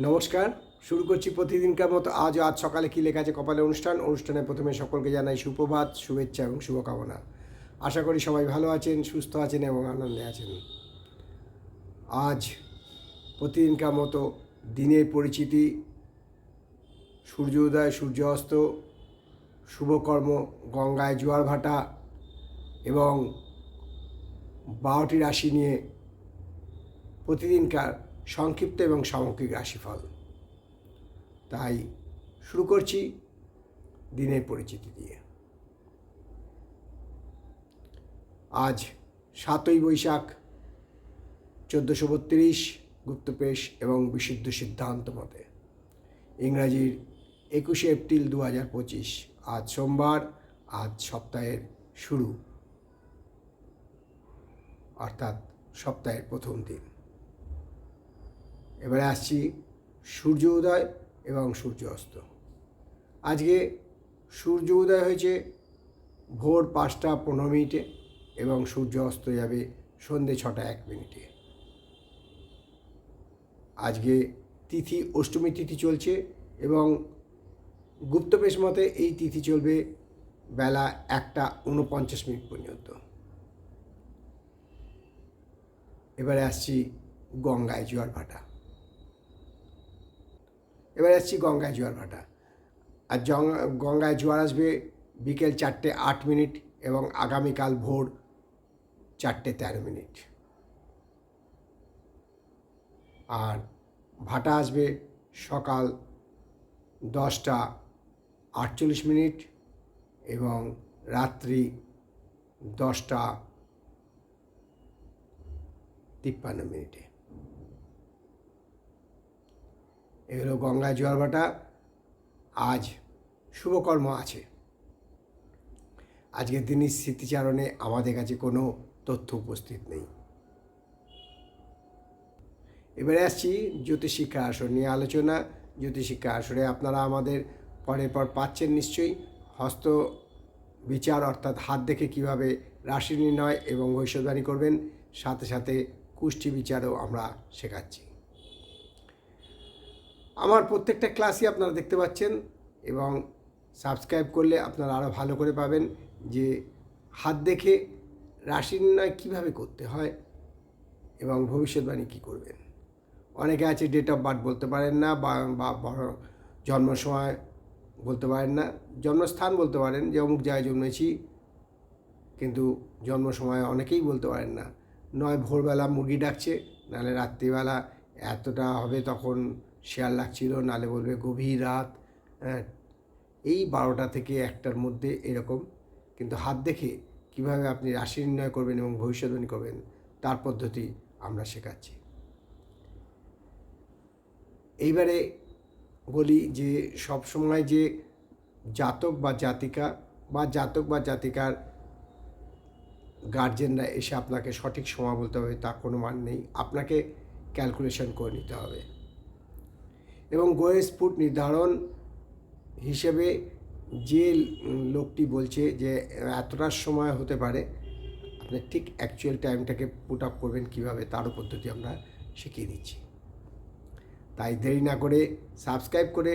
নমস্কার, শুরু করছি প্রতিদিনকার মতো আজ আজ সকালে কী লেখা আছে কপালে অনুষ্ঠান। অনুষ্ঠানে প্রথমে সকলকে জানাই সুপ্রভাত, শুভেচ্ছা এবং শুভকামনা। আশা করি সবাই ভালো আছেন, সুস্থ আছেন এবং আনন্দে আছেন। আজ প্রতিদিনকার মতো দিনের পরিচিতি, সূর্য উদয়, সূর্য অস্ত, শুভকর্ম, গঙ্গায় জোয়ার ভাটা এবং বারোটি রাশি নিয়ে প্রতিদিনকার সংক্ষিপ্ত এবং সামগ্রিক রাশিফল। তাই শুরু করছি দিনের পরিচিতি দিয়ে। আজ সাতই বৈশাখ, চোদ্দোশো বত্রিশ গুপ্তপেশ এবং বিশুদ্ধ সিদ্ধান্ত মতে ইংরাজির একুশে এপ্রিল দু হাজার পঁচিশ, আজ সোমবার, আজ সপ্তাহের শুরু। অর্থাৎ সপ্তাহের প্রথম দিন। এবারে আসছি সূর্য উদয় এবং সূর্য অস্ত। আজকে সূর্য উদয় হয়েছে ভোর পাঁচটা পনেরো মিনিটে এবং সূর্য অস্ত যাবে সন্ধে ছটা এক মিনিটে। আজকে তিথি অষ্টমী তিথি চলছে এবং গুপ্তবেশ মতে এই তিথি চলবে বেলা একটা উনপঞ্চাশ মিনিট পর্যন্ত। এবারে আসছি গঙ্গায় জোয়ার ভাটা এবার আসছি গঙ্গায় জোয়ার ভাটা। আর গঙ্গায় জোয়ার আসবে বিকেল চারটে আট মিনিট এবং আগামীকাল ভোর চারটে তেরো মিনিট। আর ভাটা আসবে সকাল দশটা আটচল্লিশ মিনিট এবং রাত্রি দশটা তিপ্পান্ন মিনিটে। এগুলো গঙ্গায় জোয়ার ভাটা। আজ শুভকর্ম আছে। আজকের দিনের স্মৃতিচারণে আমাদের কাছে কোনো তথ্য উপস্থিত নেই। এবারে আসছি জ্যোতিষিক্ষা আসর নিয়ে আলোচনা। জ্যোতিষিক্ষা আসরে আপনারা আমাদের পরের পর পাচ্ছেন নিশ্চয়ই। হস্ত বিচার অর্থাৎ হাত দেখে কীভাবে রাশি নির্ণয় এবং ভবিষ্যৎবাণী করবেন, সাথে সাথে কুষ্টি বিচারও আমরা শেখাচ্ছি। আমার প্রত্যেকটা ক্লাসই আপনারা দেখতে পাচ্ছেন এবং সাবস্ক্রাইব করলে আপনারা আরও ভালো করে পাবেন যে হাত দেখে রাশি নির্ণয় কীভাবে করতে হয় এবং ভবিষ্যৎবাণী কী করবেন। অনেকে আছে ডেট অফ বার্থ বলতে পারেন না বা জন্ম সময় বলতে পারেন না, জন্মস্থান বলতে পারেন যে অমুক জায়গায় জন্মেছি কিন্তু জন্ম সময় অনেকেই বলতে পারেন না। নয় ভোরবেলা মুরগি ডাকছে, নাহলে রাত্রিবেলা এতটা হবে তখন শেয়াল লাগছিল, নালে বলবে গভীর রাত। হ্যাঁ এই বারোটা থেকে একটার মধ্যে এরকম। কিন্তু হাত দেখে কীভাবে আপনি রাশি নির্ণয় করবেন এবং ভবিষ্যৎবাণী করবেন, তার পদ্ধতি আমরা শেখাচ্ছি। এইবারে বলি যে সব সময় যে জাতক বা জাতিকা বা জাতক বা জাতিকার গার্জেনরা এসে আপনাকে সঠিক সময় বলতে হবে তা কোনো মান নেই। আপনাকে ক্যালকুলেশন করে নিতে হবে। এবং গোয়ের স্ফুট নির্ধারণ হিসেবে যে লোকটি বলছে যে এতটার সময় হতে পারে, আপনি ঠিক অ্যাকচুয়াল টাইমটাকে পুট আপ করবেন কীভাবে, তারও পদ্ধতি আমরা শিখিয়ে দিচ্ছি। তাই দেরি না করে সাবস্ক্রাইব করে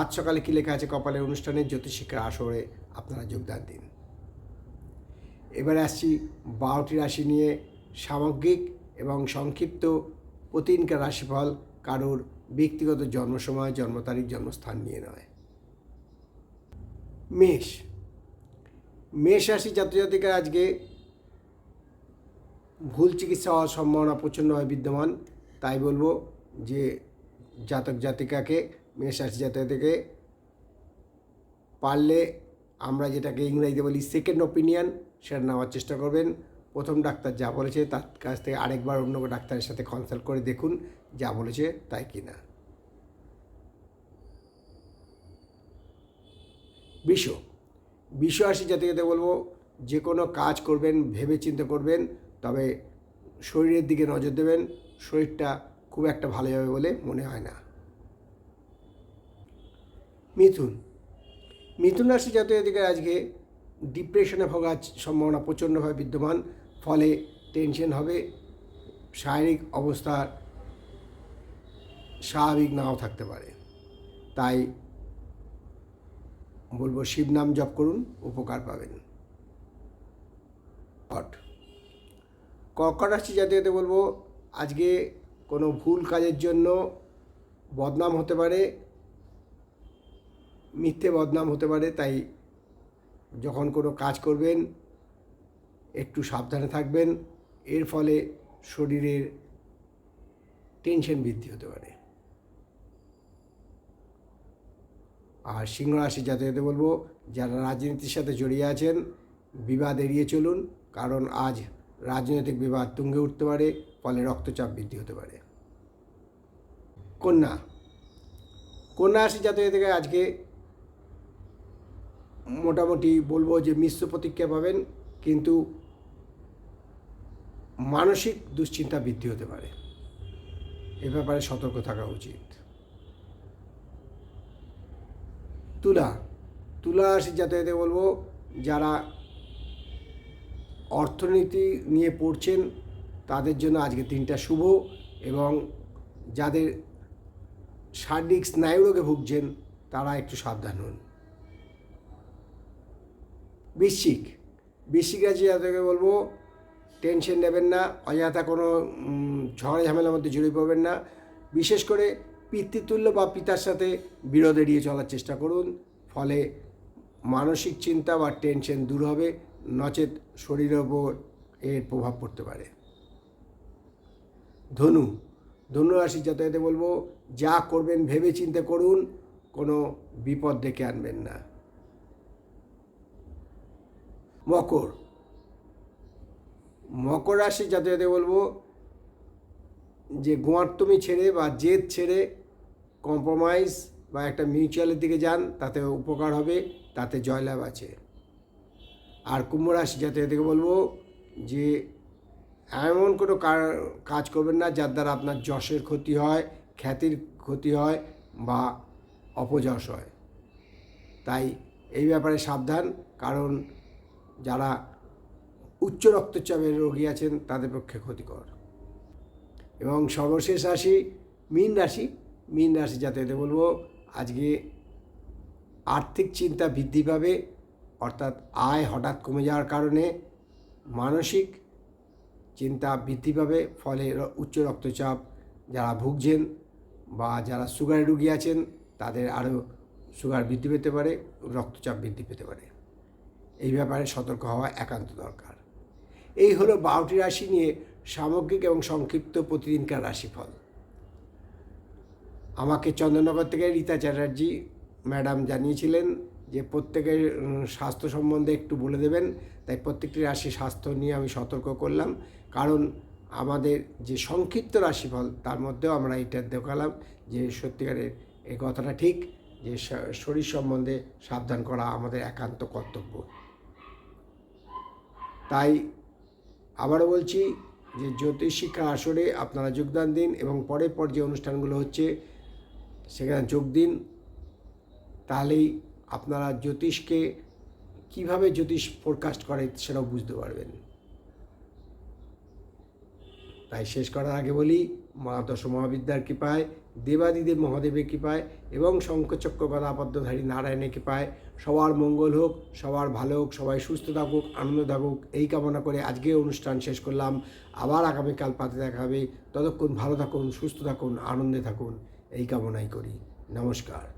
আজ সকালে কী লেখা আছে কপালের অনুষ্ঠানে জ্যোতিষিক্ষার আসরে আপনারা যোগদান দিন। এবারে আসছি বারোটি রাশি নিয়ে সামগ্রিক এবং সংক্ষিপ্ত প্রতিদিনকার রাশিফল কারোর ব্যক্তিগত জন্ম সময় জন্ম তারিখ জন্মস্থান নিয়ে নয়। মেষ। মেষ রাশি জাতজাতিকার আজকে ভুল চিকিৎসা হওয়ার সম্ভাবনা প্রচণ্ডভাবে বিদ্যমান। তাই বলব যে জাতক জাতিকাকে, মেষ রাশি জাতককে পারলে আমরা যেটাকে ইংরেজিতে বলি সেকেন্ড ওপিনিয়ন সেটা নেওয়ার চেষ্টা করবেন। প্রথম ডাক্তার যা বলেছে, তার কাছ থেকে আরেকবার অন্য ডাক্তারের সাথে কনসাল্ট করে দেখুন যা বলেছে তাই কি না বিষ বিষ রাশি জাতিকে বলব, যে কোনো কাজ করবেন, ভেবে চিন্তা করবেন, তবে শরীরের দিকে নজর দেবেন, শরীরটা খুব একটা ভালো যাবে বলে মনে হয় না। মিথুন মিথুন রাশি জাতীয় দিকে আজকে ডিপ্রেশনে ভোগার সম্ভাবনা প্রচণ্ডভাবে বিদ্যমান, ফলে টেনশন হবে, শারীরিক অবস্থার স্বাভাবিক নাও থাকতে পারে। তাই বলব শিব নাম জপ করুন, উপকার পাবেন। কট কর্কট রাশি জাতীয়তে বলব, আজকে কোনো ভুল কাজের জন্য বদনাম হতে পারে, মিথ্যে বদনাম হতে পারে, তাই যখন কোনো কাজ করবেন, একটু সাবধানে থাকবেন, এর ফলে শরীরের টেনশন বৃদ্ধি হতে পারে। আর সিংহ রাশি জাতকদের বলব, যারা রাজনীতির সাথে জড়িয়ে আছেন, বিবাদ এড়িয়ে চলুন, কারণ আজ রাজনৈতিক বিবাদ তুঙ্গে উঠতে পারে, ফলে রক্তচাপ বৃদ্ধি হতে পারে। কন্যা কন্যা রাশি জাতক থেকে আজকে মোটামুটি বলব যে মিশ্র প্রতিক্রিয়া পাবেন, কিন্তু মানসিক দুশ্চিন্তা বৃদ্ধি হতে পারে। এ ব্যাপারে সতর্ক থাকা উচিত। তুলা তুলা রাশি যাতে বলব, যারা অর্থনীতি নিয়ে পড়ছেন, তাদের জন্য আজকে দিনটা শুভ এবং যাদের শারীরিক স্নায়ুরোগে ভুগছেন, তারা একটু সাবধান হন। বৃশ্চিক বৃশ্চিক রাশি যাদেরকে বলব, টেনশন নেবেন না, অযথা কোনো ঝড় ঝামেলার মধ্যে জড়িয়ে পড়বেন না। বিশেষ করে পিতৃতুল্য বা পিতার সাথে বিরোধ এড়িয়ে চলার চেষ্টা করুন, ফলে মানসিক চিন্তা বা টেনশন দূর হবে, নচেত শরীরের ওপর এর প্রভাব পড়তে পারে। ধনু ধনু রাশি যাতায়াতে বলব, যা করবেন ভেবে চিন্তে করুন, কোনো বিপদ ডেকে আনবেন না। মকর মকর রাশি যাতায়াতে বলব, যে গোয়ার্তমি ছেড়ে বা জেদ ছেড়ে কম্প্রোমাইজ বা একটা মিউচুয়ালের দিকে যান, তাতে উপকার হবে, তাতে জয়লাভ আছে। আর কুম্ভ রাশি জাতীয় থেকে বলব যে, এমন কোনো কাজ করবেন না যার দ্বারা আপনার যশের ক্ষতি হয়, খ্যাতির ক্ষতি হয় বা অপযশ হয়। তাই এই ব্যাপারে সাবধান, কারণ যারা উচ্চ রক্তচাপের রোগী আছেন, তাদের পক্ষে ক্ষতিকর। এবং সর্বশেষ রাশি, মীন রাশি মীন রাশি যাতে বলব, আজকে আর্থিক চিন্তা বৃদ্ধি পাবে, অর্থাৎ আয় হঠাৎ কমে যাওয়ার কারণে মানসিক চিন্তা বৃদ্ধি পাবে, ফলে উচ্চ রক্তচাপ, যারা ভুগছেন বা যারা সুগারের রুগী আছেন, তাদের আরও সুগার বৃদ্ধি পেতে পারে, রক্তচাপ বৃদ্ধি পেতে পারে। এই ব্যাপারে সতর্ক হওয়া একান্ত দরকার। এই হলো বারোটি রাশি নিয়ে সামগ্রিক এবং সংক্ষিপ্ত প্রতিদিনকার রাশিফল। আমাকে চন্দননগর থেকে রীতা চ্যাটার্জি ম্যাডাম জানিয়েছিলেন যে প্রত্যেকের স্বাস্থ্য সম্বন্ধে একটু বলে দেবেন। তাই প্রত্যেকটি রাশি স্বাস্থ্য নিয়ে আমি সতর্ক করলাম। কারণ আমাদের যে সংক্ষিপ্ত রাশিফল, তার মধ্যেও আমরা এটা দেখালাম যে সত্যিকারের এই কথাটা ঠিক যে শরীর সম্বন্ধে সাবধান করা আমাদের একান্ত কর্তব্য। তাই আবারও বলছি যে জ্যোতিষ শিক্ষা আসরে আপনারা যোগদান দিন এবং পরের পর যে অনুষ্ঠানগুলো হচ্ছে সেখানে যোগ দিন। তাহলেই আপনারা জ্যোতিষকে কীভাবে জ্যোতিষ ফোরকাস্ট করে সেটাও বুঝতে পারবেন। তাই শেষ করার আগে বলি মা দশ মহাবিদ্যার কৃপায়, দেবাদিদেব মহাদেবের কৃপায় এবং শঙ্খচক্র গদাপদ্মধারী নারায়ণের কৃপায় সবার মঙ্গল হোক, সবার ভালো হোক, সবাই সুস্থ থাকুক, আনন্দ থাকুক, এই কামনা করে আজকে অনুষ্ঠান শেষ করলাম। আবার আগামীকাল পাতে দেখা হবে। ততক্ষণ ভালো থাকুন, সুস্থ থাকুন, আনন্দে থাকুন। এই কামনাই করি। নমস্কার।